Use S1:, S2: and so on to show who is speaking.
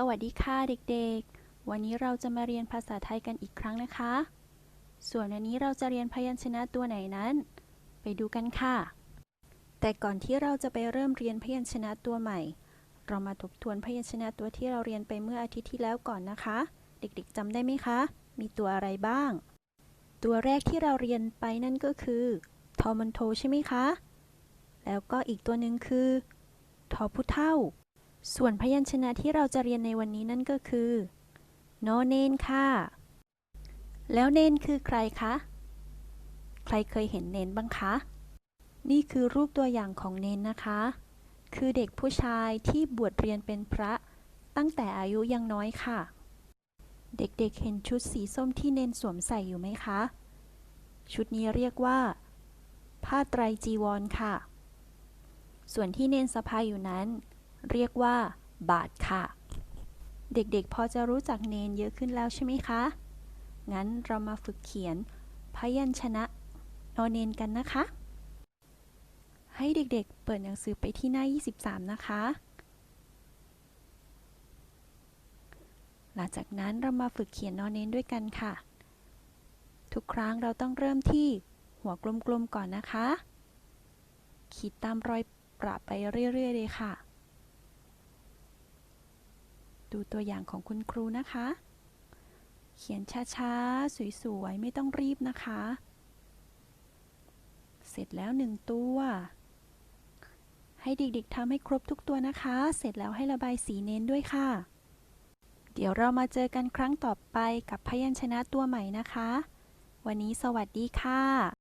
S1: สวัสดีค่ะเด็กๆ วันนี้เราจะมาเรียนภาษาไทยกันอีกครั้งนะคะ ส่วนวันนี้เราจะเรียนพยัญชนะตัวไหนนั้น ไปดูกันค่ะ แต่ก่อนที่เราจะไปเริ่มเรียนพยัญชนะตัวใหม่ เรามาทบทวนพยัญชนะตัวที่เราเรียนไปเมื่ออาทิตย์ที่แล้วก่อนนะคะ เด็กๆจำได้ไหมคะ มีตัวอะไรบ้าง ตัวแรกที่เราเรียนไปนั่นก็คือทอมันโทใช่ไหมคะ แล้วก็อีกตัวหนึ่งคือทอผู้เท่า ส่วนพยัญชนะที่เราจะเรียนในวันนี้นั่นก็คือโนเนนค่ะ แล้วเนนคือใครคะ ใครเคยเห็นเนนบ้างคะ นี่คือรูปตัวอย่างของเนนนะคะ คือเด็กผู้ชายที่บวชเรียนเป็นพระตั้งแต่อายุยังน้อยค่ะ เด็กๆเห็นชุดสีส้มที่เนนสวมใส่อยู่ไหมคะ ชุดนี้เรียกว่า ผ้าไตรจีวรค่ะ ส่วนที่เนนสะพายอยู่นั้น เรียกว่า บาทค่ะ เด็กๆ พอจะรู้จักเนนเยอะขึ้นแล้วใช่ไหมคะ งั้นเรามาฝึกเขียน พยัญชนะนอนเนนกันนะคะ ให้เด็กๆ เปิดหนังสือไปที่หน้า 23 นะคะ หลังจากนั้นเรามาฝึกเขียนนอนเนนด้วยกันค่ะ ทุกครั้งเราต้องเริ่มที่หัวกลมๆก่อนนะคะ ขีดตามรอยประไปเรื่อยๆเลยค่ะ ดูตัวอย่างของคุณครูนะคะ เขียนช้าๆ สวยๆ ไม่ต้องรีบนะคะ เสร็จแล้วหนึ่งตัว ให้เด็กๆทำให้ครบทุกตัวนะคะ เสร็จแล้วให้ระบายสีเน้นด้วยค่ะ เดี๋ยวเรามาเจอกันครั้งต่อไปกับพยัญชนะตัวใหม่นะคะ วันนี้สวัสดีค่ะ